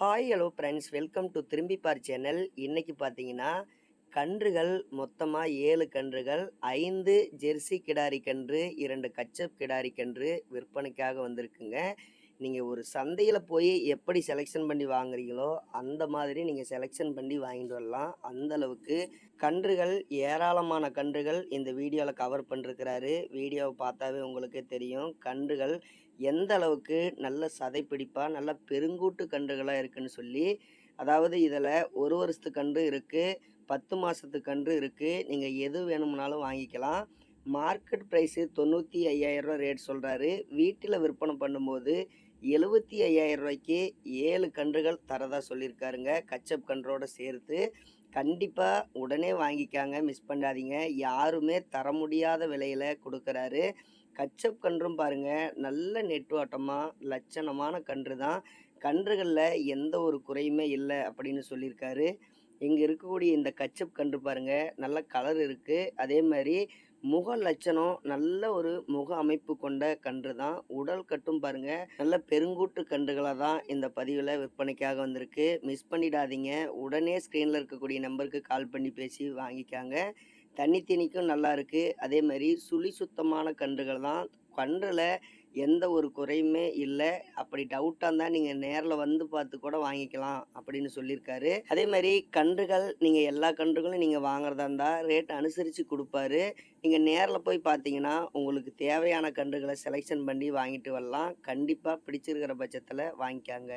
Hi hello friends welcome to Thirumbi Paar channel இன்றைக்கி பார்த்தீங்கன்னா கன்றுகள் மொத்தமாக ஏழு கன்றுகள் ஐந்து ஜெர்சி கிடாரி கன்று இரண்டு கச்சப் கிடாரி கன்று விற்பனைக்காக வந்திருக்குங்க. நீங்கள் ஒரு சந்தையில் போய் எப்படி செலெக்ஷன் பண்ணி வாங்குறீங்களோ அந்த மாதிரி நீங்கள் செலெக்ஷன் பண்ணி வாங்கிட்டு வரலாம். அந்த அளவுக்கு கன்றுகள் ஏராளமான கன்றுகள் இந்த வீடியோவில் கவர் பண்ணிருக்கிறாரு. வீடியோவை பார்த்தாவே உங்களுக்கே தெரியும். கன்றுகள் எந்த அளவுக்கு நல்ல சதைப்பிடிப்பாக நல்ல பெருங்கூட்டு கன்றுகளாக இருக்குன்னு சொல்லி. அதாவது இதில் ஒரு வருஷத்து கன்று இருக்குது பத்து மாதத்து கன்று இருக்குது நீங்கள் எது வேணும்னாலும் வாங்கிக்கலாம். மார்க்கெட் ப்ரைஸு தொண்ணூற்றி ஐயாயிரரூவா ரேட் சொல்கிறாரு வீட்டில் விற்பனை பண்ணும்போது எழுபத்தி ஐயாயிரம் ரூபாய்க்கு ஏழு கன்றுகள் தரதா சொல்லியிருக்காருங்க. கச்சப் கன்றோடு சேர்த்து கண்டிப்பாக உடனே வாங்கிக்காங்க. மிஸ் பண்ணாதீங்க. யாருமே தர முடியாத விலையில் கொடுக்குறாரு. கச்சப் கன்றும் பாருங்க நல்ல நெட்டுவாட்டமாக லட்சணமான கன்று தான் கன்றுகளில் எந்த ஒரு குறையுமே இல்லை அப்படின்னு சொல்லியிருக்காரு. இங்கே இருக்கக்கூடிய இந்த கச்சப் கன்று பாருங்கள் நல்ல கலர் இருக்குது அதே மாதிரி முக லட்சணம் நல்ல ஒரு முக அமைப்பு கொண்ட கன்று தான். உடல் கட்டும் பாருங்க நல்ல பெருங்கூட்டு கன்றுகளாக தான் இந்த பதிவில் விற்பனைக்காக வந்திருக்கு. மிஸ் பண்ணிடாதீங்க. உடனே ஸ்க்ரீனில் இருக்கக்கூடிய நம்பருக்கு கால் பண்ணி பேசி வாங்கிக்காங்க. தண்ணி தீனிக்கும் நல்லா இருக்குது அதே மாதிரி சுழி சுத்தமான கன்றுகள் தான் கன்றில் எந்த ஒரு குறையுமே இல்லை. அப்படி டவுட்டாக இருந்தால் நீங்கள் நேரில் வந்து பார்த்து கூட வாங்கிக்கலாம் அப்படின்னு சொல்லியிருக்காரு. அதே மாதிரி கன்றுகள் நீங்கள் எல்லா கன்றுகளும் நீங்கள் வாங்குறதா இருந்தால் ரேட் அனுசரித்து கொடுப்பாரு. நீங்கள் நேரில் போய் பார்த்தீங்கன்னா உங்களுக்கு தேவையான கன்றுகளை செலெக்ஷன் பண்ணி வாங்கிட்டு வரலாம். கண்டிப்பாக பிடிச்சிருக்கிற பட்சத்தில் வாங்கிக்காங்க.